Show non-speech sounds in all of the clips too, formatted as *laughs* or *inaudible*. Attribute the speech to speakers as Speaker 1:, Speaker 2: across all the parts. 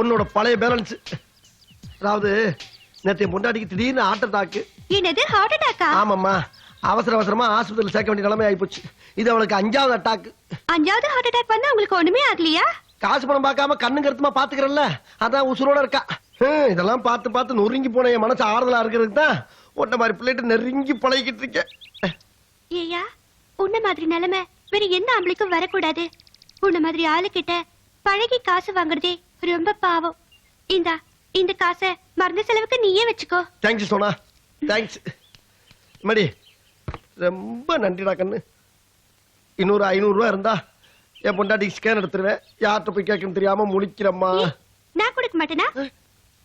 Speaker 1: உன்னோட பழைய பேலன்ஸ் அதாவது நேற்று பொண்டாட்டிக்கு திடீர்னு ஆட்ட தாக்கு
Speaker 2: என்னது ஹார்ட் அட்டாக்கா
Speaker 1: ஆமாம்மா. அவசர அவசரமா ஆஸ்பத்திரியில் சேர்க்க வேண்டிய நிலைமை ஆயிப்போச்சு. இது அவளுக்கு அஞ்சாவது அட்டாக்கு
Speaker 2: அஞ்சாவது ஹார்ட் அட்டாக் வந்தா உங்களுக்கு ஒண்ணுமே ஆகலையா?
Speaker 1: காசு பணம் பார்க்காம கண்ணு கருத்துமா பாத்துக்கிறல்ல அதான் உசுரோட இருக்கா. இதெல்லாம் பார்த்து பார்த்து நொறுங்கி போன என் மனசு ஆறுதலா இருக்கிறதுக்கு தான் உன்ன மாதிரி பிள்ளைகிட்ட நெருங்கி பழகிக்கிட்டு இருக்கேன்.
Speaker 2: ஏயா உன்ன மாதிரி நிலைமை வேற எந்த ஆம்பளைக்கும் வரக்கூடாது. உன்ன மாதிரி ஆளுகிட்ட பழகி காசு வாங்குறதே ரொம்ப பாவம். இந்தா இந்த காசை மருந்து செலவுக்கு நீயே வச்சுக்கோ.
Speaker 1: தேங்க்ஸ் சோனா. தேங்க்ஸ் மடி ரொம்ப நன்றிடா கண்ணு. இன்னொரு ஐநூறு ரூபா இருந்தா என் பொண்டாட்டிக்கு ஸ்கேன் எடுத்துருவேன். யார்கிட்ட போய் கேட்கணும் தெரியாம முழிக்கிறம்மா.
Speaker 2: ஏ, நான் கொடுக்க மாட்டேனா?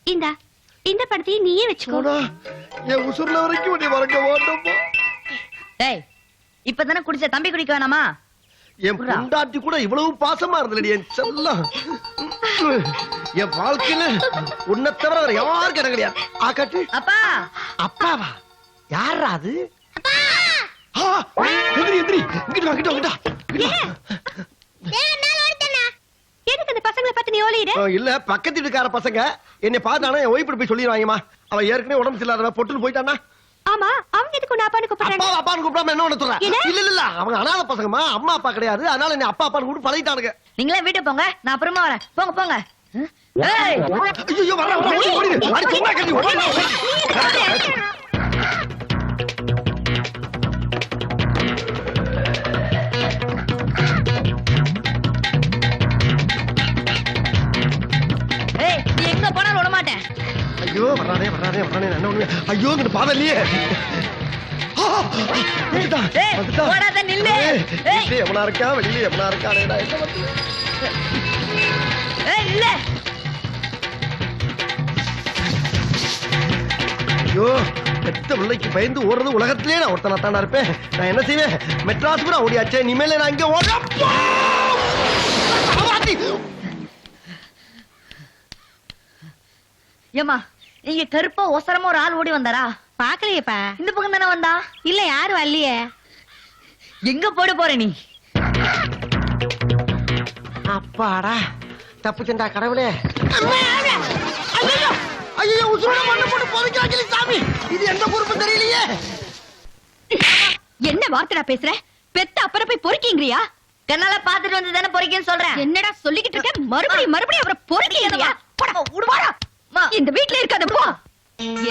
Speaker 2: இந்தா இந்த பணத்தையும் நீயே வச்சுக்கோ.
Speaker 1: சோனா என் உசுர்ல வரைக்கும் நீ வரங்க ஓட்டப்போ
Speaker 3: டேய் இப்பதானே குடிச்ச தம்பி குடிக்க வேணாமா?
Speaker 1: என் பொண்டாட்டி கூட இவ்வளவு பாசமா இருந்தலடி என் செல்லம். என் வாழ்க்கையில உன்னை தவிர வேற யாருக்கும் இடம் கிடையாது. ஆக்காட்டு
Speaker 3: அப்பா.
Speaker 1: அப்பாவா? யாரா அது? ஆ, எதிரி எதிரி இங்கிட்டு வா, இங்கிட்டு வா.
Speaker 2: எதுக்கு அந்த பசங்களை பார்த்து நீ ஓலிடு
Speaker 1: ஆ, இல்ல பக்கத்து வீட்டுக்கார பசங்க என்னை பார்த்தானா என் ஒய்ஃப் போய் சொல்லிடுவாங்கம்மா. அவன் ஏற்கனவே உடம்பு சரியில்லாதவ பொட்டுன்னு போயிட்டானா
Speaker 2: ஆமா அவங்க எதுக்கு உன்னை அப்பான்னு கூப்பிடுறாங்க?
Speaker 1: அப்பா அப்பான்னு கூப்பிடாம என்ன ஒண்ணு
Speaker 2: என்ன?
Speaker 1: இல்ல இல்ல இல்ல. அவங்க அனாதை பசங்கம்மா. அம்மா அப்பா கிடையாது. அதனால என்ன அப்பா அப்பான்னு கூப்பிட்டு பழகிட்டானுங்க.
Speaker 3: நீங்களே வீட்டுக்கு போங்க. நான் அப்புறமா வரேன். போங்க போங்க. ஏய்
Speaker 1: ஐயோ வர வர ஓடி ஓடி அடி சும்மா கட்டி ஓடி ஐயோ வரானே வரானே வரானே என்ன ஒண்ணு ஐயோ இங்க பாதல்லையே. எவனா இருக்கா? வெளியில எவனா என்ன ஐயோ பெத்த பிள்ளைக்கு பயந்து ஓடுறது உலகத்திலே நான் ஒருத்தனா தானா இருப்பேன். நான் என்ன செய்வேன்? மெட்ராஸ் கூட ஓடியாச்சே இனிமேல நான் இங்க ஓட
Speaker 3: ஏமா இங்க கருப்பா ஒசரமா ஒரு ஆள் ஓடி வந்தாரா?
Speaker 2: பாக்கலையேப்பா
Speaker 3: இந்த பக்கம் தானே வந்தா?
Speaker 2: இல்ல யாரும் வரலையே?
Speaker 3: எங்க போட போற நீ?
Speaker 1: அப்பாடா தப்புச்சண்டா கடவுளே. ஐயோ உசுரோட மண்ணை போட்டு புதைக்கிறாங்களே சாமி. இது எந்த பொறுப்பு தெரியலையே.
Speaker 2: என்ன வார்த்தைடா பேசுற? பெத்த அப்புறம் போய் பொறுக்கீங்கறியா?
Speaker 3: கண்ணால பாத்துட்டு வந்து தானே பொறிக்கன்னு சொல்றேன்.
Speaker 2: என்னடா சொல்லிக்கிட்டு இருக்க? மறுபடியும் மறுபடியும் அவரை பொறுக்கீங்கறியா?
Speaker 3: விடுவாடா அம்மா,
Speaker 2: இந்த வீட்ல இருக்காத போ.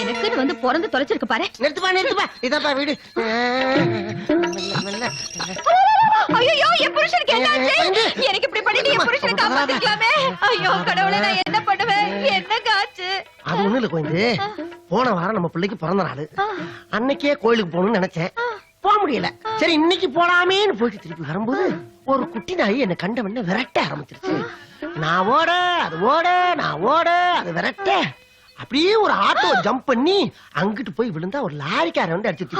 Speaker 2: எனக்குன்னு வந்து பிறந்து தொலைச்சிருக்கு பாரு.
Speaker 1: நிறுத்துப்பா நிறுத்துப்பா. இதப்பா வீடு.
Speaker 2: ஐயோ என் புருஷனுக்கு என்ன ஆச்சு எனக்கு இப்படி பண்ணி என் புருஷனை காப்பாத்திக்கலாமே? ஐயோ கடவுளே நான் என்ன பண்ணுவேன்? என்ன காச்சு
Speaker 1: அது ஒண்ணு இல்ல கோயந்து போன வாரம் நம்ம பிள்ளைக்கு பிறந்த நாள். அன்னைக்கே கோயிலுக்கு போகணும்னு நினைச்சேன். போக முடியல. சரி இன்னைக்கு போலாமேன்னு போயிட்டு திருப்பி வரும்போது ஒரு குட்டி நாய் என்ன கண்டவன விரட்ட ஆரம்பிச்சிருச்சு. நான் ஓட அது ஓட நான் ஓட அது விரட்ட. அப்படியே ஒரு ஆட்டோ ஜம்ப் பண்ணி அங்கிட்டு போய் விழுந்தா ஒரு லாரிக்காரன் வந்து அடிச்சு.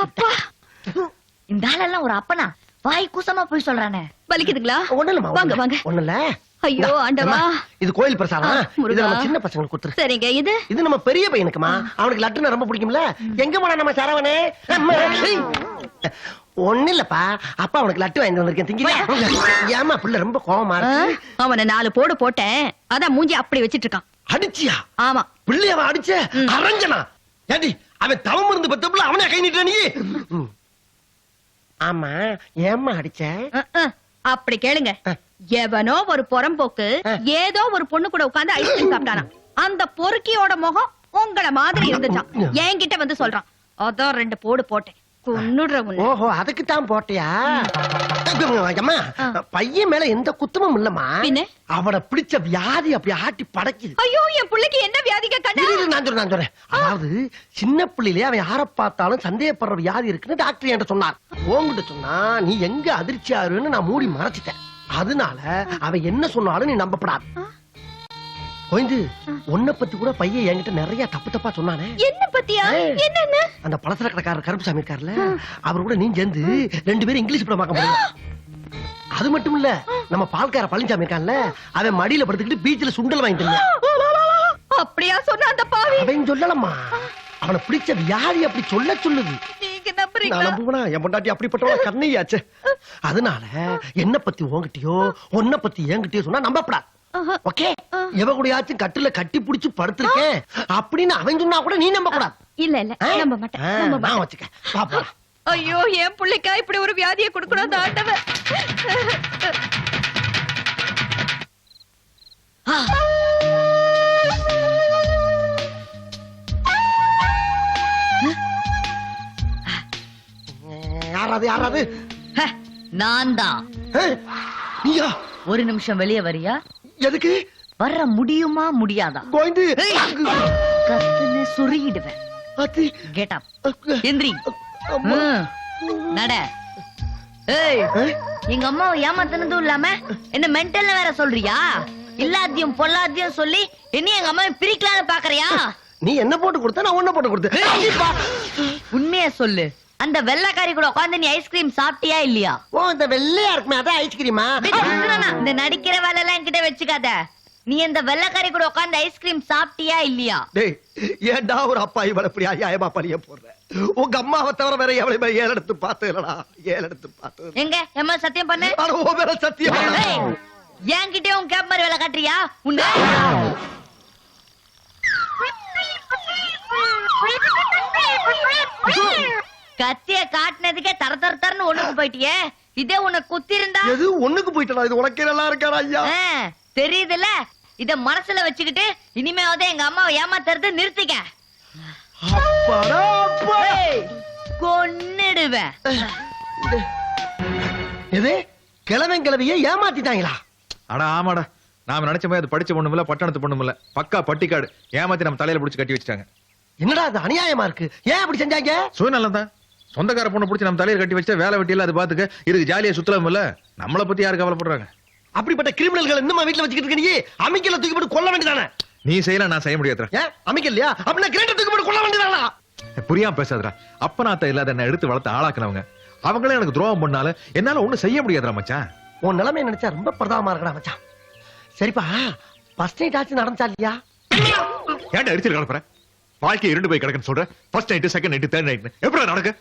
Speaker 3: இந்த ஆளெல்லாம் ஒரு அப்பனா. வாய் கூசமா போய் சொல்றானே.
Speaker 2: வலிக்குதுங்களா?
Speaker 1: ஒண்ணு இல்லம்மா
Speaker 2: வாங்க வாங்க.
Speaker 1: ஒண்ணு இல்ல
Speaker 2: ஐயோ, ஆண்டவா.
Speaker 1: இது கோயில் பிரசாதம். இது நம்ம சின்ன பசங்களுக்கு கொடுத்துரு.
Speaker 2: சரிங்க இது?
Speaker 1: இது நம்ம பெரிய பையனுக்குமா? அவனுக்கு லட்டுனா ரொம்ப பிடிக்கும்ல? எங்க போனா நம்ம சரவணே. ஒண்ணு இல்லப்பா அப்பா அவனுக்கு லட்டு வாங்கி வந்திருக்கேன். திங்கிறியா? ஏமா புள்ள ரொம்ப கோவமா இருக்கு.
Speaker 2: அவனை நாலு போடு போட்டேன். அதான் மூஞ்சி அப்படி வச்சிட்டு இருக்கான்
Speaker 1: அடிச்சியா?
Speaker 2: ஆமா.
Speaker 1: பிள்ளை அவன் அடிச்ச? அரஞ்சனா ஏண்டி அவன் தவம் இருந்து பெத்த பிள்ளை அவனே கை நீட்ட நீ. ஆமா ஏம்மா அடிச்ச.
Speaker 2: அப்படி கேளுங்க. எவனோ ஒரு புறம்போக்கு. ஏதோ ஒரு பொண்ணு கூட உட்கார்ந்து ஐஸ்கிரீம் சாப்பிட்டானா. அந்த பொறுக்கியோட முகம் உங்கள மாதிரி இருந்துச்சான் என்கிட்ட வந்து சொல்றான். அதான் ரெண்டு போடு போட்டேன்.
Speaker 1: ஓஹோ அதுக்கு தான் போட்டியா அம்மா பையன் மேல எந்த குத்தமும் இல்லம்மா? அவனை பிடிச்ச வியாதி அப்படி ஆட்டி படைக்குது.
Speaker 2: ஐயோ என் பிள்ளைக்கு என்ன வியாதிக்க
Speaker 1: இரு, நான் சொல்றேன் நான் சொல்றேன். அதாவது சின்ன பிள்ளையிலே அவன் யார பார்த்தாலும் சந்தேகப்படுற வியாதி இருக்குன்னு டாக்டர் என்கிட்ட சொன்னார். உன்கிட்ட சொன்னா நீ எங்க அதிர்ச்சியாருன்னு நான் மூடி மறைச்சிட்டேன். அதனால அவன் என்ன சொன்னாலும் நீ நம்பப்படாது. கோயந்து உன்னை பத்தி கூட பையன் என்கிட்ட நிறைய தப்பு தப்பா சொன்னானே.
Speaker 2: என்ன பத்தியா. என்னன்னு?
Speaker 1: அந்த பலசர கடைக்காரர் கருப்புசாமி இருக்கார்ல அவர் கூட நீ சேர்ந்து ரெண்டு பேரும் இங்கிலீஷ் படம் பார்க்க முடியும் அது மட்டும் இல்ல நம்ம பால்கார பழனிசாமி இருக்கான்ல அவன் மடியில படுத்துக்கிட்டு பீச்ல சுண்டல் வாங்கி தருவான்
Speaker 2: அப்படியா சொன்ன அந்த பாவி?
Speaker 1: அவன் சொல்லலம்மா. அவனை பிடிச்ச வியாதி அப்படி சொல்ல சொல்லுது. அப்படிப்பட்டவள? கண்ணையாச்சே. அதனால என்ன பத்தி உன்கிட்டயோ உன்னை பத்தி என்கிட்டயோ சொன்னா நம்பப்படா. ஓகே. எவ கூடயாச்சும் கட்டுல கட்டி புடிச்சு படுத்திருக்கேன் அப்படின்னு அவன் சொன்னா கூட நீ நம்ப கூடாது
Speaker 2: இல்ல இல்ல? நம்ப மாட்டேன்
Speaker 1: நான் வச்சுக்க போலாம்
Speaker 3: ஐயோ என் பிள்ளைக்கா இப்படி ஒரு வியாதியை கொடுக்கணும் அந்த ஆண்டவன்.
Speaker 1: யாராவது யாராவது?
Speaker 3: ஹ, நான் தான்.
Speaker 1: நீயா?
Speaker 3: ஒரு நிமிஷம் வெளியே வரியா?
Speaker 1: எதுக்கு?
Speaker 3: வர முடியுமா முடியாதா?
Speaker 1: கோயந்து.
Speaker 3: கத்துன்னு சுருகிடுவேன்.
Speaker 1: அத்தி
Speaker 3: கெட் அப் எந்திரி. நட. ஏய் எங்க அம்மாவை ஏமாத்தினதும் இல்லாம என்ன மென்டல்ல வேற சொல்றியா? இல்லாத்தையும் பொல்லாத்தையும் சொல்லி என்ன எங்க அம்மாவை பிரிக்கலாம்னு பாக்குறியா?
Speaker 1: நீ என்ன போட்டு கொடுத்த நான் உன்ன போட்டு கொடுத்தேன்.
Speaker 3: உண்மைய சொல்லு. அந்த வெள்ளைக்காரி கூட உட்காந்து நீ ஐஸ்கிரீம் சாப்பிட்டியா இல்லையா
Speaker 1: ஓ இந்த வெள்ளையா இருக்குமே அதான் ஐஸ்கிரீமா
Speaker 3: இந்த நடிக்கிற வேலை எல்லாம் என்கிட்ட வச்சுக்காத நீ இந்த வெள்ளைக்காரி கூட உட்காந்து ஐஸ்கிரீம் சாப்பிட்டியா இல்லையா
Speaker 1: டேய் ஏன்டா ஒரு அப்பா இவளை இப்படி அநியாயமா பழிய போடுற உங்க அம்மாவை தவிர வேற எவளையுமே ஏழு எடுத்து பார்த்ததுலடா ஏழு எடுத்து பார்த்தது
Speaker 3: எங்க எம்மா சத்தியம் பண்ணு
Speaker 1: ஆனா உன் மேல சத்தியம்
Speaker 3: என்கிட்டயே உன் கேப் மாதிரி வேலை காட்டுறியா உன்ன கத்திய காட்டினதுக்கே தர தர தரன்னு ஒண்ணுக்கு போயிட்டியே? இதே உனக்கு குத்தி இருந்தா
Speaker 1: எது? ஒண்ணுக்கு போயிட்டா இது உனக்கே நல்லா இருக்காடா ஐயா.
Speaker 3: தெரியுதுல்ல? இத மனசுல வச்சுக்கிட்டு இனிமேவாவது எங்க அம்மாவை ஏமாத்துறது நிறுத்திக்க. கொன்னுடுவேன்
Speaker 1: எது? கிழவன் கிழவிய ஏமாத்திட்டாங்களா?
Speaker 4: அட ஆமாடா. நாம நினைச்ச மாதிரி அது படிச்ச பொண்ணும் இல்ல பட்டணத்து பொண்ணும் இல்ல பக்கா பட்டிக்காடு. ஏமாத்தி நம்ம தலையில புடிச்சு கட்டி வச்சிட்டாங்க.
Speaker 1: என்னடா அது அநியாயமா இருக்கு? ஏன் அப்படி செஞ்சாங்க?
Speaker 4: சுயநலம் தான் சொந்தக்கார பொண்ணு புடிச்சு நம்ம தலையில கட்டி வச்சா வேலை வெட்டியில அது பாத்துக்க. இதுக்கு ஜாலியா சுத்தலாம் இல்ல? நம்மளை பத்தி யாரு கவலைப்படுறாங்க?
Speaker 1: அப்படிப்பட்ட கிரிமினல்கள் இன்னும் வீட்டுல வச்சுக்கிட்டு நீ? அமைக்கல தூக்கி போட்டு கொல்ல வேண்டியதானே?
Speaker 4: நீ செய்யலாம் நான் செய்ய முடியாதுடா.
Speaker 1: ஏன்? அமைக்கலையா அப்படின்னா கிரேட்டர் தூக்கி போட்டு கொல்ல வேண்டியதானா
Speaker 4: புரியாம பேசாதடா. அப்பனாத்த இல்லாத என்ன எடுத்து வளர்த்து ஆளாக்குனவங்க. அவங்களே எனக்கு துரோகம் பண்ணால என்னால ஒண்ணும் செய்ய முடியாதுடா மச்சான்.
Speaker 1: உன் நிலைமை நினைச்சா ரொம்ப பிரதாபமா இருக்கடா மச்சான். சரிப்பா ஃபர்ஸ்ட் நைட் ஆச்சு நடந்துச்சா இல்லையா?
Speaker 4: ஏன்டா அடிச்சு கிளப்புற வாழ்க்கை இரண்டு போய் கிடக்குன்னு சொல்ற? First night second night third night எப்படி நடக்கு?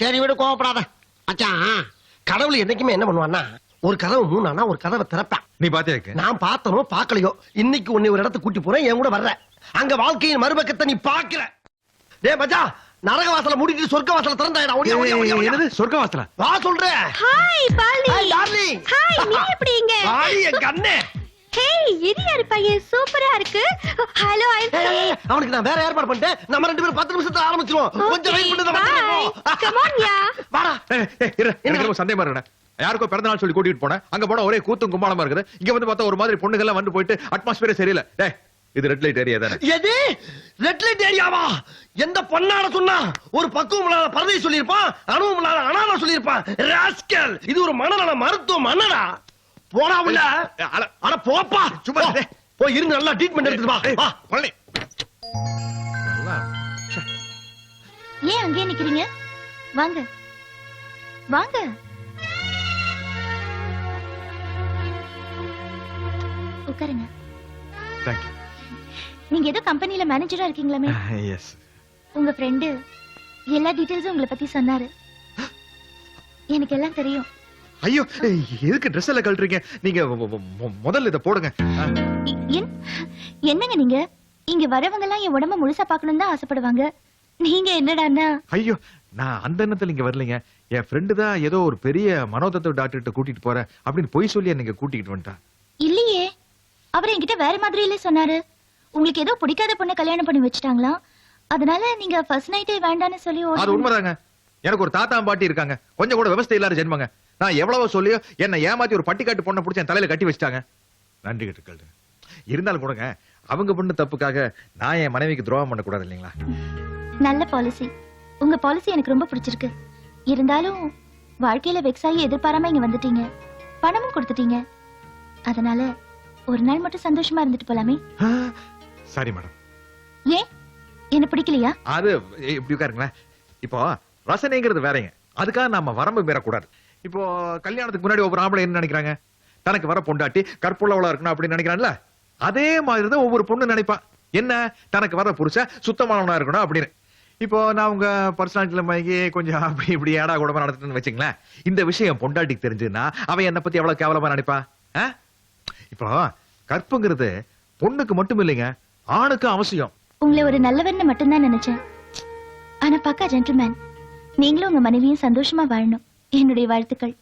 Speaker 1: சரி விடு கோவப்படாத. மச்சான் கடவுள் என்னைக்குமே என்ன பண்ணுவான்னா ஒரு கதவு மூணானா ஒரு கதவை திறப்பான்.
Speaker 4: நீ பாத்தியா
Speaker 1: நான் பார்த்தனோ பார்க்கலையோ இன்னைக்கு உன்னை ஒரு இடத்துக்கு கூட்டி போறேன் என் கூட வர்ற. அங்க வாழ்க்கையின் மறுபக்கத்தை நீ பாக்குற டேய் மச்சான் நரக வாசல மூடிட்டு சொர்க்க வாசல ஓடியா ஓடியா ஓடியா.
Speaker 4: என்னது சொர்க்க வாசலா
Speaker 1: வா சொல்றேன்.
Speaker 2: Hi Pali.
Speaker 1: Hi darling
Speaker 2: hi நீ எப்படி இங்க?
Speaker 1: ஹாய் என் கண்ணே.
Speaker 2: ஹேய் இது யாரு பையன் சூப்பரா இருக்கு. ஹலோ ஐ
Speaker 1: அவனுக்கு நான் வேற ஏற்பாடு பண்ணிட்டேன். நம்ம ரெண்டு பேரும் பத்து நிமிஷத்துல ஆரம்பிச்சிருவோம். கொஞ்சம் வெயிட் பண்ணி
Speaker 2: கம் ஆன் யா
Speaker 1: வாடா.
Speaker 4: எனக்கு சந்தேகமா இருக்குடா. யாருக்கோ பிறந்த நாள் சொல்லி கூட்டிட்டு போனேன். அங்க போனா ஒரே கூத்தும் கும்பாலமா இருக்குது. இங்க வந்து பார்த்தா ஒரு மாதிரி பொண்ணுங்க எல்லாம் வந்து போயிட்டு அட்மாஸ்பியரே சரியில்லை. டேய் இது ரெட் லைட் ஏரியா தானே?
Speaker 1: எது? ரெட் லைட் ஏரியாவா எந்த பொண்ணாட சொன்னா? ஒரு பக்குவம் இல்லாத பரதை சொல்லியிருப்பான் அனுபவம் இல்லாத அனாதை சொல்லியிருப்பான். ராஸ்கல் இது ஒரு மனநல மருத்துவம் மன்னடா. போடா உள்ள.
Speaker 4: அட-
Speaker 1: போப்பா.
Speaker 4: சும்மா.
Speaker 1: போய் இருந்து நல்லா ட்ரீட்மெண்ட் எடுத்துட்டு வா.
Speaker 4: பழனி.
Speaker 2: ஏன் அங்கேயே நிக்கிறீங்க? வாங்க. வாங்க. உட்காருங்க. நீங்க ஏதோ கம்பெனில மேனேஜரா இருக்கீங்களாமே *laughs*
Speaker 4: Yes.
Speaker 2: உங்க ஃப்ரெண்டு எல்லா டீடைல்ஸும் உங்களை பத்தி சொன்னாரு. எனக்கு எல்லாம் தெரியும்.
Speaker 4: ஐயோ எதுக்கு ட்ரெஸ் எல்லாம் கழட்டுறீங்க? நீங்க முதல்ல இதை போடுங்க.
Speaker 2: என்னங்க நீங்க? இங்க வரவங்க எல்லாம் என் உடம்ப முழுசா பார்க்கணும்னு தான் ஆசைப்படுவாங்க. நீங்க என்னடான்னா
Speaker 4: ஐயோ நான் அந்த எண்ணத்துல இங்க வரலைங்க. என் ஃப்ரெண்டு தான் ஏதோ ஒரு பெரிய மனோதத்துவ டாக்டர்கிட்ட கூட்டிட்டு போறேன் அப்படின்னு பொய் சொல்லி நீங்க கூட்டிட்டு வந்துட்டா.
Speaker 2: இல்லையே. அவர் என்கிட்ட வேற மாதிரியிலே சொன்னாரு. உங்களுக்கு ஏதோ பிடிக்காத பொண்ணை கல்யாணம் பண்ணி வச்சுட்டாங்களாம் அதனால நீங்க ஃபர்ஸ்ட் நைட்டே வேண்டான்னு சொல்லி ஓடி
Speaker 4: அது உண்மைதாங்க. எனக்கு ஒரு தாத்தா பாட்டி இருக்காங்க. கொஞ்சம் கூட விவசாய இல்லாத ஜென்மங்க. நான் எவ்வளவோ சொல்லியோ என்ன ஏமாத்தி ஒரு பட்டிக்காட்டு பொண்ணை பிடிச்சி என் தலையில கட்டி வச்சிட்டாங்க. நன்றி கட்டுக்கள் இருந்தாலும் கூடங்க அவங்க பண்ண தப்புக்காக நான் என் மனைவிக்கு துரோகம் பண்ணக்கூடாது இல்லைங்களா?
Speaker 2: நல்ல பாலிசி உங்க பாலிசி எனக்கு ரொம்ப பிடிச்சிருக்கு. இருந்தாலும் வாழ்க்கையில வெக்ஸ் ஆகி எதிர்பாராம இங்க வந்துட்டீங்க. பணமும் கொடுத்துட்டீங்க. அதனால ஒரு நாள் மட்டும் சந்தோஷமா இருந்துட்டு போலாமே.
Speaker 4: ஆ, சரி மேடம்.
Speaker 2: ஏன்? என்ன பிடிக்கலையா?
Speaker 4: அது இப்படி உட்காருங்களேன். இப்போ ரசனைங்கிறது வேறங்க. அதுக்காக நம்ம வரம்பு மீறக்கூடாது. இப்போ கல்யாணத்துக்கு முன்னாடி ஒவ்வொரு ஆம்பளை என்ன நினைக்கிறாங்க? தனக்கு வர பொண்டாட்டி கற்புள்ளவளா இருக்கணும் அப்படின்னு நினைக்கிறான்ல? அதே மாதிரி தான் ஒவ்வொரு பொண்ணு நினைப்பா. என்ன? தனக்கு வர புருஷ சுத்தமானவனா இருக்கணும் அப்படின்னு. இப்போ நான் உங்க பர்சனாலிட்டியில மயங்கி கொஞ்சம் அப்படி இப்படி ஏடா கூடமா நடத்துன்னு வச்சுங்களேன் இந்த விஷயம் பொண்டாட்டிக்கு தெரிஞ்சுன்னா அவன் என்னை பத்தி எவ்வளவு கேவலமா நினைப்பா? ஆ? இப்போ கற்புங்கிறது பொண்ணுக்கு மட்டும் இல்லைங்க ஆணுக்கும் அவசியம்.
Speaker 5: உங்களை ஒரு நல்லவன்னு மட்டும்தான் நினைச்சேன். ஆனா பாக்கா ஜென்டில்மேன் நீங்களும் உங்க மனைவியும் சந்தோஷமா வாழணும். என்னுடைய வாழ்த்துக்கள்.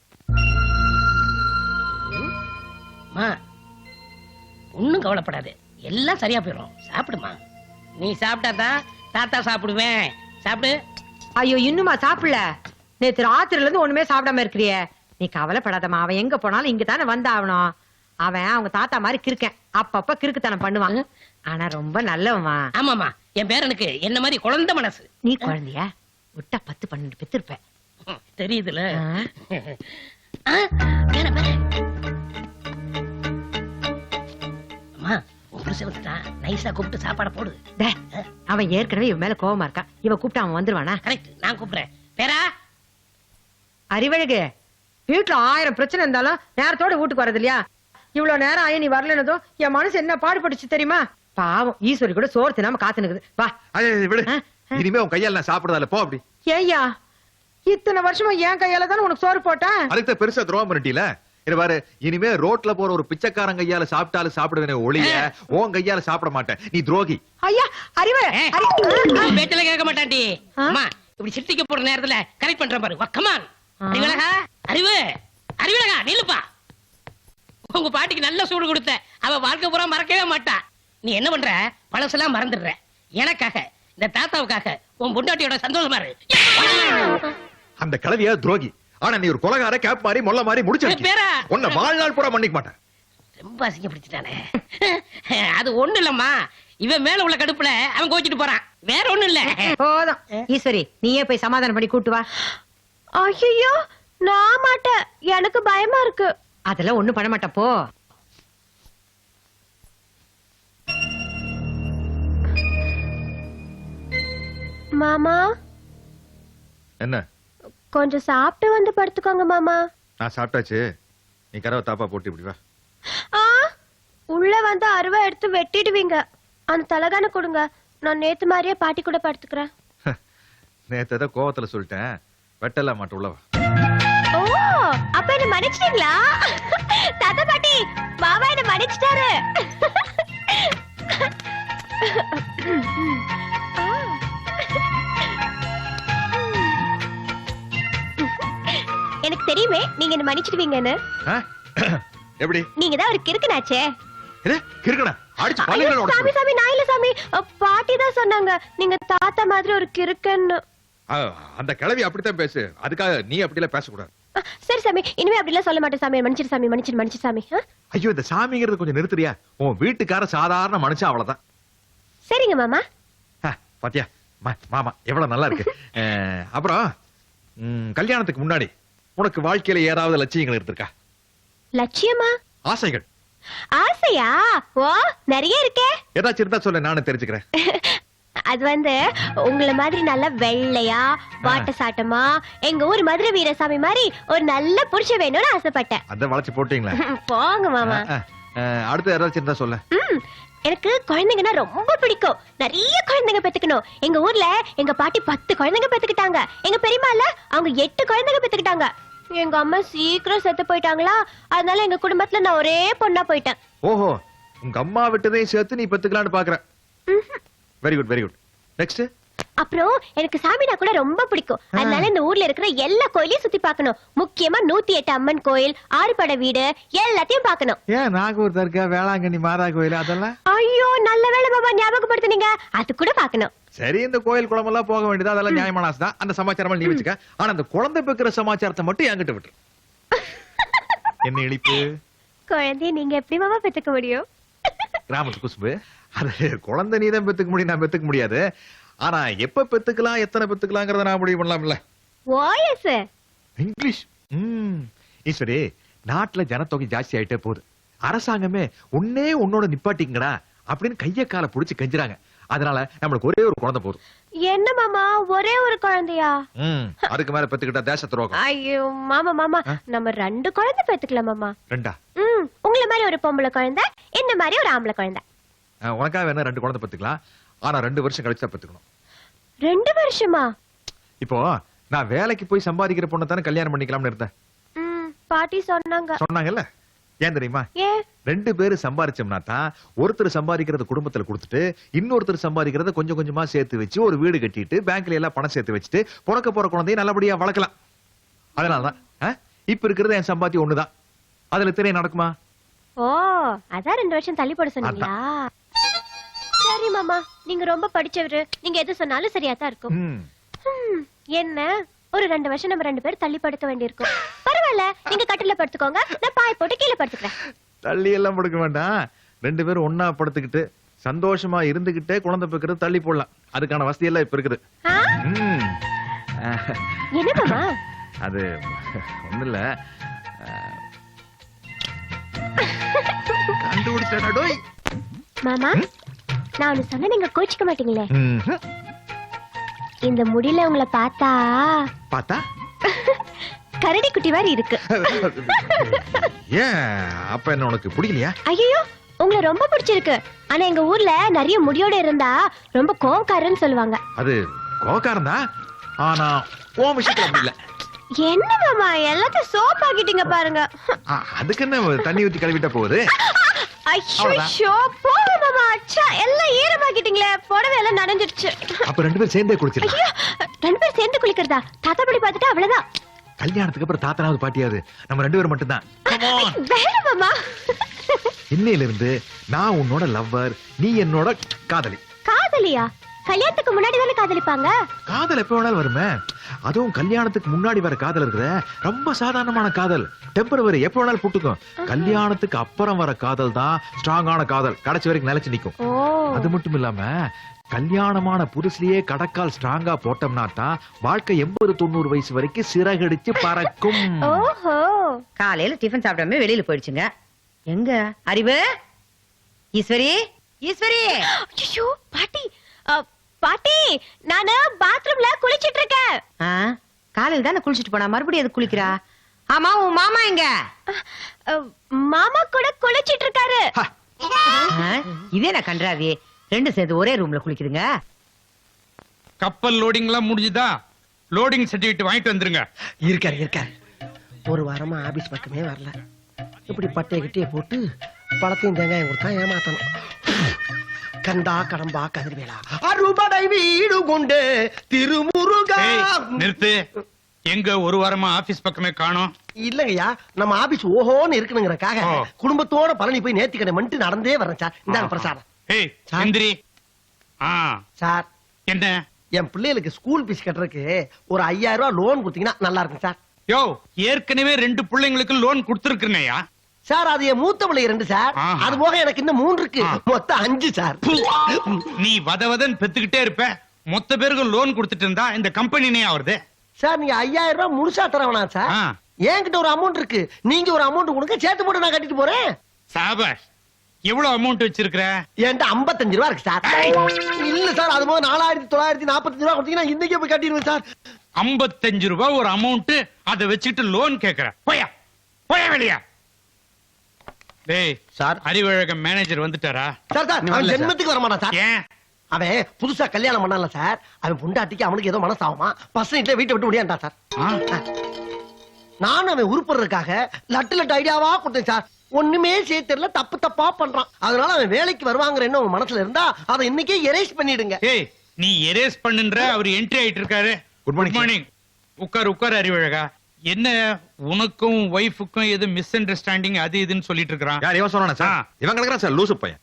Speaker 6: ஒன்னும் கவலைப்படாது. எல்லாம் சரியா போயிடும் சாப்பிடுமா. நீ சாப்பிட்டாதான் தாத்தா சாப்பிடுவேன். சாப்பிடு.
Speaker 7: ஐயோ இன்னுமா சாப்பிடல? நேத்து ராத்திரில இருந்து ஒண்ணுமே சாப்பிடாம இருக்கிறியே. நீ கவலைப்படாதம்மா. அவன் எங்க போனாலும் இங்க தானே வந்தாகணும். அவன் அவங்க தாத்தா மாதிரி கிறுக்கன். அப்பப்ப கிறுக்குத்தனம் பண்ணுவான். ஆனா ரொம்ப நல்லவமா
Speaker 6: ஆமாமா என் பேரனுக்கு என்ன மாதிரி குழந்தை மனசு.
Speaker 7: நீ குழந்தைய? விட்டா பத்து பன்னெண்டு பெத்திருப்ப
Speaker 6: ம், தெரியுதுல.
Speaker 7: ஆ.
Speaker 6: ஆ, பேர, பேர. அம்மா உன் புருஷன் வந்துட்டான் நைஸா கூப்பிட்டு சாப்பாட போடு.
Speaker 7: டே, அவன் ஏற்கனவே இவன் மேல கோவமா இருக்கான் இவ கூப்பிட்டு அவன் வந்துருவானா?
Speaker 6: கரெக்ட் நான் கூப்பிடுறேன். பேரா?
Speaker 7: அறிவழகு வீட்டுல ஆயிரம் பிரச்சனை இருந்தாலும் நேரத்தோட வீட்டுக்கு வரது இல்லையா? இவ்வளவு நேரம் ஆயி நீ வரலனதும் என் மனசு என்ன பாடுபட்டுச்சு தெரியுமா? பாவம் ஈஸ்வரி கூட சோறு தின்னாம காத்து நிக்குது வா.
Speaker 4: இனிமே உன் கையால நான் சாப்பிடறதால போ அப்படி.
Speaker 7: ஏய்யா இத்தனை வருஷமா என் கையால தானே உனக்கு சோறு போட்டேன்?
Speaker 4: அதுக்கு பெருசா துரோகம் பண்ணிட்டீல? இது பாரு இனிமே ரோட்ல போற ஒரு பிச்சைக்காரன் கையால சாப்பிட்டாலும் சாப்பிடுவேனே ஒளிய உன் கையால சாப்பிட மாட்டேன். நீ துரோகி.
Speaker 7: ஐயா அறிவு
Speaker 6: பேச்செல்லாம் கேட்க மாட்டான்டி. அம்மா இப்படி சிட்டிக்க போற நேரத்துல கரெக்ட் பண்றேன் பாரு. வக்கமான். அறிவழகா அறிவு அறிவழகா நில்லுப்பா. உங்க பாட்டிக்கு நல்ல சூடு கொடுத்த. அவ வாழ்க்கை பூரா மறக்கவே மாட்டா. நீ என்ன பண்ற? பழசெல்லாம் மறந்துடுற. எனக்காக இந்த தாத்தாவுக்காக உன் பொண்டாட்டியோட சந்தோஷமா இரு.
Speaker 4: அந்த கலவியா துரோகி. ஆனா நீ ஒரு கொலகார கேப் மாதிரி மொல்ல மாதிரி முடிச்சு
Speaker 6: பேரா.
Speaker 4: உன்னை வாழ்நாள் பூரா மன்னிக்க மாட்டேன்.
Speaker 6: ரொம்ப அசிங்கப்படுத்திட்டானே அது ஒண்ணு இல்லம்மா. இவன் மேல உள்ள கடுப்புல அவன் கோச்சிட்டு போறான். வேற ஒண்ணும் இல்ல.
Speaker 7: போதும். ஈஸ்வரி நீயே போய் சமாதானம் பண்ணி கூட்டு வா.
Speaker 2: ஐயோ நான் மாட்டேன். எனக்கு பயமா இருக்கு.
Speaker 7: அதெல்லாம் ஒண்ணும் பண்ண மாட்டா போ.
Speaker 2: மாமா?
Speaker 4: என்ன?
Speaker 2: கொஞ்சம் சாப்பிட்டு வந்து படுத்துக்கோங்க மாமா.
Speaker 4: நான் சாப்பிட்டாச்சு. நீ கரவை தாப்பா போட்டு இப்படி வா.
Speaker 2: ஆ? உள்ள வந்து அருவா எடுத்து வெட்டிடுவீங்க. அந்த தலகான கொடுங்க. நான் நேத்து மாதிரியே பாட்டி கூட படுத்துக்கிறேன்.
Speaker 4: நேத்து ஏதோ கோவத்துல சொல்லிட்டேன். வெட்டல மாட்ட உள்ளவா
Speaker 2: ஓ அப்ப என்ன மன்னிச்சிட்டீங்களா? தாத்தா பாட்டி மாமா என்ன மன்னிச்சிட்டாரு. எனக்கு தெரியுமே நீங்க என்ன மன்னிச்சிடுவீங்கன்னு? *coughs*
Speaker 4: எப்படி?
Speaker 2: நீங்க தான் ஒரு கிறுக்கனாச்சே.
Speaker 4: அடிச்சு பல்லுகளை
Speaker 2: சாமி சாமி நான் இல்ல சாமி. பாட்டி தான் சொன்னாங்க. நீங்க தாத்தா மாதிரி ஒரு கிறுக்கன்னு.
Speaker 4: அந்த கிழவி அப்படித்தான் பேசு. அதுக்காக நீ அப்படிலாம் பேசக்கூடாது.
Speaker 2: சரி சாமி இனிமே அப்படிலாம் சொல்ல மாட்டேன் சாமி. மன்னிச்சிரு சாமி மன்னிச்சிரு மன்னிச்சிரு சாமி?
Speaker 4: ஐயோ இந்த சாமிங்கிறது கொஞ்சம் நிறுத்துறியா? உன் வீட்டுக்கார சாதாரண மனுஷன் அவ்வளவுதான்.
Speaker 2: சரிங்க மாமா.
Speaker 4: பாத்தியா? மாமா எவ்வளவு நல்லா இருக்கு. *laughs* அப்புறம் கல்யாணத்துக்கு முன்னாடி உனக்கு வாழ்க்கையில ஏதாவது லட்சியங்கள் இருந்திருக்கா?
Speaker 2: லட்சியமா?
Speaker 4: ஆசைகள்.
Speaker 2: ஆசையா? ஓ நிறைய இருக்கே.
Speaker 4: ஏதாச்சும் இருந்தா சொல்ல நானும் தெரிஞ்சுக்கிறேன். *laughs*
Speaker 2: அது வந்து உங்கள மாதிரி நல்ல வெள்ளையா வாட்ட சாட்டமா எங்க ஊர் மதுரை வீரசாமி மாதிரி ஒரு நல்ல புருஷன் வேணும்னு ஆசைப்பட்டேன்.
Speaker 4: அந்த வளைச்சு போட்டீங்களா? *laughs*
Speaker 2: போங்க மாமா.
Speaker 4: அடுத்து ஏதாச்சும் இருந்தா சொல்ல.
Speaker 2: எனக்கு குழந்தைங்கன்னா ரொம்ப பிடிக்கும். நிறைய குழந்தைங்க பெத்துக்கணும். எங்க ஊர்ல எங்க பாட்டி பத்து குழந்தைங்க பெத்துக்கிட்டாங்க. எங்க பெரியம்மால அவங்க எட்டு குழந்தைங்க பெத்துக்கிட்டாங்க. எங்க அம்மா சீக்கிரம் செத்து போயிட்டாங்களா? அதனால எங்க குடும்பத்துல நான் ஒரே பொண்ணா போயிட்டேன்.
Speaker 4: ஓஹோ உங்க அம்மா விட்டதையும் சேர்த்து நீ பெத்துக்கலாம்னு பாக்குற. Very good very good next
Speaker 2: அப்புறம் எனக்கு சாமினா கூட ரொம்ப பிடிக்கும். அதனால இந்த ஊர்ல இருக்கிற எல்லா கோயிலையும் சுத்தி பார்க்கணும். முக்கியமா நூத்தி எட்டு அம்மன் கோயில் ஆறுபடை வீடு எல்லாத்தையும் பார்க்கணும்.
Speaker 4: ஏன் நாகூர் தர்கா வேளாங்கண்ணி மாதா கோயில் அதெல்லாம்?
Speaker 2: ஐயோ நல்ல வேளை பாபா ஞாபகப்படுத்துனீங்க. அது கூட பார்க்கணும்.
Speaker 4: சரி இந்த கோயில் குளம் எல்லாம் போக வேண்டியது? அதெல்லாம் நியாயமான ஆசை தான். அந்த சமாச்சாரம் நீ வச்சுக்க. ஆனா அந்த குழந்தை பெக்கிற சமாச்சாரத்தை மட்டும் என்கிட்ட விட்டுரு. *laughs* என்ன இழிப்பு?
Speaker 2: குழந்தைய நீங்க எப்படி மாமா பெத்துக்க முடியும்?
Speaker 4: கிராமத்து குசும்பு. அது குழந்தை நீ தான் பெத்துக்க முடியும் நான் பெத்துக்க முடியாது. ஆனா எப்ப பெத்துக்கலாம் எத்தனை பெத்துக்கலாங்கிறத நான் முடிவு பண்ணலாம்ல.
Speaker 2: OS
Speaker 4: English. ம். ஈஸ்வரி நாட்டுல ஜனத்தொகை ஜாஸ்தி ஆயிட்டே போகுது. அரசாங்கமே உன்னே உன்னோட நிப்பாட்டிங்கடா அப்படின்னு கைய காலை புடிச்சு கெஞ்சுறாங்க. அதனால நம்மளுக்கு ஒரே ஒரு குழந்தை போதும்.
Speaker 2: என்ன மாமா? ஒரே ஒரு குழந்தையா?
Speaker 4: ம் அதுக்கு மேல பெத்துக்கிட்டா தேச துரோகம்.
Speaker 2: ஐயோ மாமா மாமா நம்ம ரெண்டு குழந்தை பெத்துக்கலாம் மாமா.
Speaker 4: ரெண்டா?
Speaker 2: ம் உங்களை மாதிரி ஒரு பொம்பளை குழந்தை என்ன மாதிரி ஒரு ஆம்பளை குழந்தை?
Speaker 4: உனக்காக வேணா ரெண்டு குழந்தை பெத்துக்கலாம். ஆனா ரெண்டு வருஷம் கழிச்சு தான் பெத்துக்கணும்.
Speaker 2: ரெண்டு வருஷமா?
Speaker 4: இப்போ நான் வேலைக்கு போய் சம்பாதிக்கிற பொண்ணை தானே கல்யாணம் பண்ணிக்கலாம்னு இருந்தேன்.
Speaker 2: ம் பாட்டி சொன்னாங்க.
Speaker 4: சொன்னாங்கல்ல? ஏன் தெரியுமா? ரெண்டு பேரும் சம்பாரிச்சோம்னா தான் ஒருத்தர் சம்பாதிக்கிறத குடும்பத்துல கொடுத்துட்டு இன்னொருத்தர் சம்பாதிக்கிறத கொஞ்சம் கொஞ்சமா சேர்த்து வச்சு ஒரு வீடு கட்டிட்டு பேங்க்ல எல்லாம் பணம் சேர்த்து வச்சுட்டு பிறக்க போற குழந்தைய நல்லபடியா வளர்க்கலாம். அதனாலதான்? இப்ப இருக்கிறது என் சம்பாத்தியம் ஒண்ணுதான். அதுல திரை நடக்குமா?
Speaker 2: ஓ அதான் ரெண்டு வருஷம் தள்ளி போட சொன்னீங்களா? சரி மாமா நீங்க ரொம்ப படிச்சவரு. நீங்க எது சொன்னாலும் சரியா தான் இருக்கும் என்ன? ஒரு ரெண்டு வருஷம் நம்ம ரெண்டு பேரும் தள்ளி படுக்க வேண்டியிருக்கும். பரவாயில்ல நீங்க கட்டில படுத்துக்கோங்க. நான் பாய் போட்டு கீழே படுத்துக்கிறேன்.
Speaker 4: தள்ளி எல்லாம் படுக்க வேண்டாம். ரெண்டு பேரும் ஒன்னா படுத்துக்கிட்டு சந்தோஷமா இருந்துகிட்டே குழந்தை பெக்கிறது தள்ளி போடலாம். அதுக்கான வசதி எல்லாம் இப்ப இருக்குது? ம்.
Speaker 2: என்ன மாமா?
Speaker 4: அது ஒண்ணு இல்ல டோய்?
Speaker 2: மாமா நான் ஒண்ணு சொன்ன நீங்க கோச்சிக்க மாட்டீங்களே.
Speaker 4: ம்ஹும்.
Speaker 2: இந்த முடியல உங்களை பார்த்தா?
Speaker 4: பார்த்தா? *laughs*
Speaker 2: கரடி குட்டி மாதிரி இருக்கு. *laughs*
Speaker 4: ஏன்? அப்ப என்ன உனக்கு பிடிக்கலையா?
Speaker 2: ஐயோ உங்களை ரொம்ப பிடிச்சிருக்கு. ஆனா எங்க ஊர்ல நிறைய முடியோட இருந்தா ரொம்ப கோவக்காரன்னு சொல்லுவாங்க.
Speaker 4: அது கோக்காரம் தான். ஆனா ஓ விஷயத்துல அப்படி இல்ல.
Speaker 2: என்ன மாமா எல்லாத்தையும் சோப் ஆக்கிட்டீங்க பாருங்க
Speaker 4: அதுக்கு என்ன தண்ணி ஊத்தி கழுவிட்டா போகுது? *laughs*
Speaker 2: ஐயோ போங்க மாமா. அச்சா எல்லாம் ஈரமாக்கிட்டீங்களே. புடவை எல்லாம் நனைஞ்சிருச்சு.
Speaker 4: அப்ப ரெண்டு பேரும் சேர்ந்தே குளிச்சிடலாம்.
Speaker 2: ஐயோ ரெண்டு பேரும் சேர்ந்து குளிக்கிறதா? தாத்தா படி பார்த்துட்டு அவ்வளவுதான்.
Speaker 4: கல்யாணத்துக்கு அப்புறம் தாத்தனாவது பாட்டியாவது நம்ம ரெண்டு பேரும்.
Speaker 2: வேற மாமா.
Speaker 4: இன்னையில இருந்து நான் உன்னோட லவ்வர் நீ என்னோட காதலி.
Speaker 2: காதலியா? கல்யாணத்துக்கு முன்னாடி தானே காதலிப்பாங்க?
Speaker 4: காதல் எப்ப வேணாலும் வருமே. அதுவும் கல்யாணத்துக்கு முன்னாடி வர காதல் இருக்குதே ரொம்ப சாதாரணமான காதல். டெம்பரவரி எப்ப வேணாலும் புட்டுக்கும். கல்யாணத்துக்கு அப்புறம் வர காதல் தான் ஸ்ட்ராங்கான காதல். கடைசி வரைக்கும் நிலைச்சு நிக்கும்.
Speaker 2: ஓ.
Speaker 4: அது மட்டும் இல்லாம கல்யாணமான புதுசுலயே கடக்கால் ஸ்ட்ராங்கா போட்டோம்னா தான் வாழ்க்கை எண்பது தொண்ணூறு வயசு வரைக்கும் சிறகடிச்சு பறக்கும்.
Speaker 2: ஓஹோ.
Speaker 7: காலையில டிஃபன் சாப்பிடாம வெளியில போயிடுச்சுங்க. எங்க? அறிவு? ஈஸ்வரி? ஈஸ்வரி?
Speaker 2: ஐயோ பாட்டி. பாட்டி நானு பாத்ரூம்ல குளிச்சிட்டு இருக்கேன்
Speaker 7: ஆ, காலையில தானே குளிச்சிட்டு போனா? மறுபடியும் எது குளிக்கிறா? ஆமா உன் மாமா எங்க?
Speaker 2: மாமா கூட குளிச்சிட்டு இருக்காரு
Speaker 7: இதே நான் கன்றாவி ரெண்டு சேர்ந்து ஒரே ரூம்ல குளிக்குதுங்க.
Speaker 8: கப்பல் லோடிங் எல்லாம் முடிஞ்சுதா? லோடிங் சர்டிபிகேட் வாங்கிட்டு வந்துருங்க.
Speaker 1: இருக்காரு இருக்காரு. ஒரு வாரமா ஆபீஸ் பக்கமே வரல. இப்படி பட்டைய கிட்டே போட்டு பழத்தையும் தேங்காயும் கொடுத்தா ஏமாத்தணும். கண்டா கடம்பா கதிர்வேலா. அறுபடை வீடு கொண்டு திருமுருகா.
Speaker 8: நிறுத்து. எங்க ஒரு வாரமா ஆபீஸ் பக்கமே காணோம்.
Speaker 1: இல்லங்கய்யா நம்ம ஆபீஸ் ஓஹோன்னு இருக்கணுங்கிறக்காக. குடும்பத்தோட பழனி போய் நேர்த்தி கடை மண்ட்டு நடந்தே வரேன் சார். இந்தாங்க பிரசாதம்.
Speaker 8: ஏய்
Speaker 1: சார்.
Speaker 8: என்ன?
Speaker 1: என் பிள்ளைகளுக்கு ஸ்கூல் ஃபீஸ் கட்டுறதுக்கு ஒரு ஐயாயிரம் ரூபாய் லோன் கொடுத்தீங்கன்னா நல்லா இருக்கும் சார்.
Speaker 8: யோ ஏற்கனவே ரெண்டு பிள்ளைங்களுக்கு லோன் கொடுத்துருக்கேயா
Speaker 1: சார் அது என் மூத்த பிள்ளை ரெண்டு சார். அது போக எனக்கு இன்னும் மூன்று இருக்கு. மொத்தம் அஞ்சு சார்.
Speaker 8: நீ வத வதன்னு பெத்துக்கிட்டே இருப்ப. மொத்த பேருக்கு லோன் கொடுத்துட்டு இருந்தா இந்த கம்பெனி ஆவறது.
Speaker 1: சார் நீங்க ஐயாயிரம் ரூபாய் முழுசா தரவனா சார். என்கிட்ட ஒரு அமௌண்ட் இருக்கு. நீங்க ஒரு அமௌண்ட் கொடுங்க சேர்த்து போட்டு நான் கட்டிட்டு போறேன்.
Speaker 8: சாபாஷ் எவ்வளவு அமௌண்ட் வச்சிருக்கிற?
Speaker 1: என்கிட்ட 55 ரூபா இருக்கு சார். இல்ல சார் அது போக நாலாயிரத்தி தொள்ளாயிரத்தி நாற்பத்தஞ்சு ரூபா கொடுத்தீங்கன்னா இன்னைக்கே போய் கட்டிடுவேன் சார்.
Speaker 8: ஐம்பத்தஞ்சு ரூபாய் ஒரு அமௌண்ட் அதை வச்சுட்டு லோன் கேக்குற. போயா. போயா வெளியா. டேய்
Speaker 1: சார்.
Speaker 8: அறிவழகம் மேனேஜர் வந்துட்டாரா?
Speaker 1: சார் சார் அவன் ஜென்மத்துக்கு வர மாட்டான் சார்.
Speaker 8: ஏன்?
Speaker 1: அவன் புதுசா கல்யாணம் பண்ணல சார். அவன் பொண்டாட்டிக்கு அவனுக்கு ஏதோ மனசாகுமா? பசங்க வீட்டை விட்டு முடியாண்டா சார்? நானும் அவன் உருப்படுறதுக்காக லட்டு லட்டு ஐடியாவா கொடுத்தேன் சார். ஒண்ணுமே செய்ய தெரியல தப்பு தப்பா பண்றான். அதனால அவன் வேலைக்கு வருவாங்கிற என்ன உன் மனசுல இருந்தா அதை இன்னைக்கே எரேஸ் பண்ணிடுங்க.
Speaker 8: ஏய் நீ எரேஸ் பண்ணுன்ற அவர் என்ட்ரி ஆயிட்டு இருக்காரு குட் மார்னிங் உட்கார் உட்கார் அறிவழகா. என்ன உனக்கும் ஒய்ஃபுக்கும் எது மிஸ் அண்டர்ஸ்டாண்டிங் அது இதுன்னு சொல்லிட்டு இருக்கிறான்?
Speaker 4: யார் இவன் சொன்னானா சார். இவன் கிடக்குறான் சார் லூசு பையன்.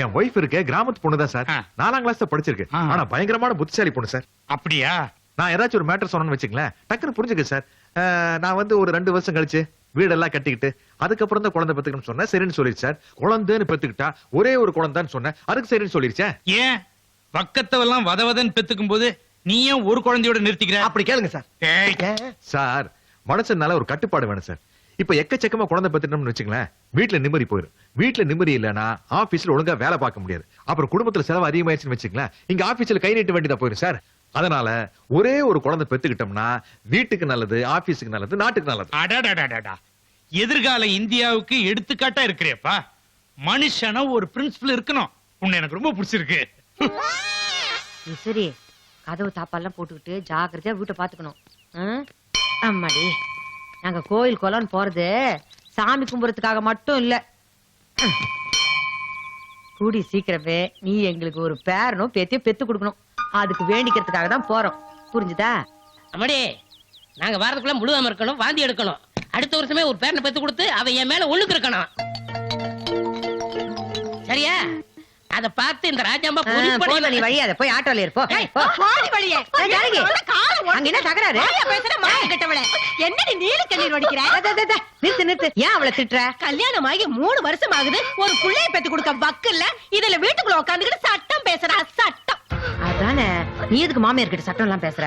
Speaker 4: என் ஒய்ஃப் இருக்கு கிராமத்து பொண்ணு தான் சார். நாலாம் கிளாஸ் தான் படிச்சிருக்கு. ஆனா பயங்கரமான புத்திசாலி பொண்ணு சார்.
Speaker 8: அப்படியா?
Speaker 4: நான் ஏதாச்சும் ஒரு மேட்டர் சொன்னேன்னு வச்சுங்களேன் டக்குன்னு புரிஞ்சுக்க சார். நான் வந்து ஒரு ரெண்டு வருஷம் கழிச்சு வீடெல்லாம் கட்டிக்கிட்டு அதுக்கப்புறம் தான் குழந்தை பெத்துக்கணும்னு சொன்னேன். சரின்னு சொல்லிடுச்சு சார். குழந்தைன்னு பெத்துக்கிட்டா ஒரே ஒரு குழந்தைன்னு சொன்னேன். அதுக்கு சரின்னு சொல்லிடுச்சேன்
Speaker 8: ஏன்? பக்கத்தவெல்லாம் வத வதன்னு பெத்துக்கும் போது நீ ஏன் ஒரு குழந்தையோட நிறுத்திக்கிற?
Speaker 1: அப்படி கேளுங்க சார்?
Speaker 4: சார் மனுஷனால ஒரு கட்டுப்பாடு வேணும் சார். இப்ப எக்கச்சக்கமா குழந்தை பெத்துட்டோம்னு வச்சுங்களேன் வீட்டுல நிம்மதி போயிடும் வீட்டுல நிம்மதி இல்லைன்னா ஆபீஸ்ல ஒழுங்கா வேலை பார்க்க முடியாது. அப்புறம் குடும்பத்துல செலவு அதிகமாயிருச்சுன்னு வச்சுங்களேன் இங்க ஆபீஸ்ல கை நீட்ட வேண்டியதா போயிடும் சார். அதனால ஒரே ஒரு குழந்தை பெத்துக்கிட்டோம்னா வீட்டுக்கு நல்லது ஆபீஸுக்கு நல்லது நாட்டுக்கு நல்லது.
Speaker 8: அடடடடடா. எதிர்கால இந்தியாவுக்கு எடுத்துக்காட்டா இருக்கிறியப்பா மனுஷன ஒரு பிரின்சிபல் இருக்கணும். உன்னை எனக்கு ரொம்ப பிடிச்சிருக்கு.
Speaker 7: ஈஸ்வரி கதவு தாப்பாலாம் போட்டுக்கிட்டு ஜாக்கிரதையா வீட்டை பாத்துக்கணும் அம்மாடி நாங்க கோயில் குளம்னு போறது சாமி கும்புறதுக்காக மட்டும் இல்ல. கூடி சீக்கிரமே நீ எங்களுக்கு ஒரு பேரனும் பேத்தியும் பெத்து கொடுக்கணும். அதுக்கு வேண்டிக்கிறதுக்காக தான் போறோம். புரிஞ்சுதா?
Speaker 6: அம்மாடி நாங்க வாரத்துக்குள்ள முழுகாம இருக்கணும் வாந்தி எடுக்கணும். அடுத்த வருஷமே ஒரு பேரனை பெத்து கொடுத்து அவ என் மேல ஒண்ணுக்கு இருக்கணும். சரியா? அத பார்த்து இந்த ராஜாம்பா
Speaker 7: போதும், நீ வழியாத போய் ஆட்டோல இருப்போ அங்க என்ன தகராறு
Speaker 9: என்னடி நீல கண்ணீர் வடிக்கிற
Speaker 7: நிறுத்து நிறுத்து ஏன் அவளை திட்டுற
Speaker 9: கல்யாணம் ஆகி மூணு வருஷம் ஆகுது ஒரு புள்ளைய பெத்து கொடுக்க வக்கு இல்ல இதுல வீட்டுக்குள்ள உட்காந்துக்கிட்டு சட்டம் பேசுறா சட்டம்
Speaker 7: அதானே நீ எதுக்கு மாமியார் கிட்ட சட்டம் எல்லாம் பேசுற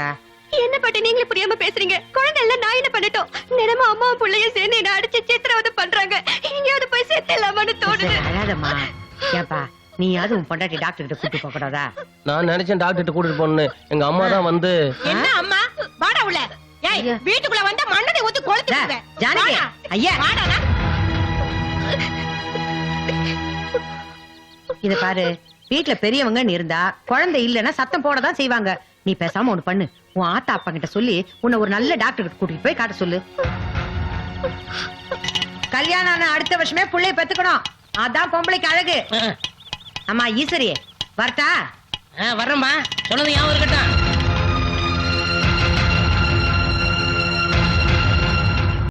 Speaker 10: என்ன பாட்டி நீங்களும் புரியாம பேசுறீங்க குழந்தை எல்லாம் நான் என்ன பண்ணட்டும் தினமும் அம்மாவும் பிள்ளையும் சேர்ந்து என்ன அடிச்சு சித்திரவதை பண்றாங்க எங்கேயாவது போய் சேர்த்து இல்லாமன்னு தோணுது
Speaker 7: அழாதம்மா ஏப்பா நீயாவது உன் பொண்டாட்டி டாக்டர் கிட்ட கூட்டு போக கூடாதா
Speaker 11: நான் நினைச்சேன் டாக்டர் கூட்டிட்டு போகணும்னு. எங்க அம்மா தான் வந்து
Speaker 9: என்ன அம்மா? வாடா உள்ள. ஏய். வீட்டுக்குள்ள வந்தா மண்ணதை ஊத்தி
Speaker 7: டே,
Speaker 9: கொளுத்து
Speaker 7: ஜானகி. ஐயா.
Speaker 9: வாடா
Speaker 7: இத பாரு. வீட்ல பெரியவங்கன்னு இருந்தா குழந்தை இல்லைன்னா சத்தம் போடதான் செய்வாங்க. நீ பேசாம ஒண்ணு பண்ணு. உன் ஆத்தா அப்பா கிட்ட சொல்லி உன்னை ஒரு நல்ல டாக்டர் கிட்ட கூட்டிட்டு போய் காட்ட சொல்லு. கல்யாணம் ஆன அடுத்த வருஷமே புள்ளைய பெத்துக்கணும். அதான் பொம்பளைக்கு அழகு. அம்மா ஈஸ்வரி வரட்டா?
Speaker 6: வர்றேம்மா சொன்னது ஞாபகம் இருக்கட்டும்.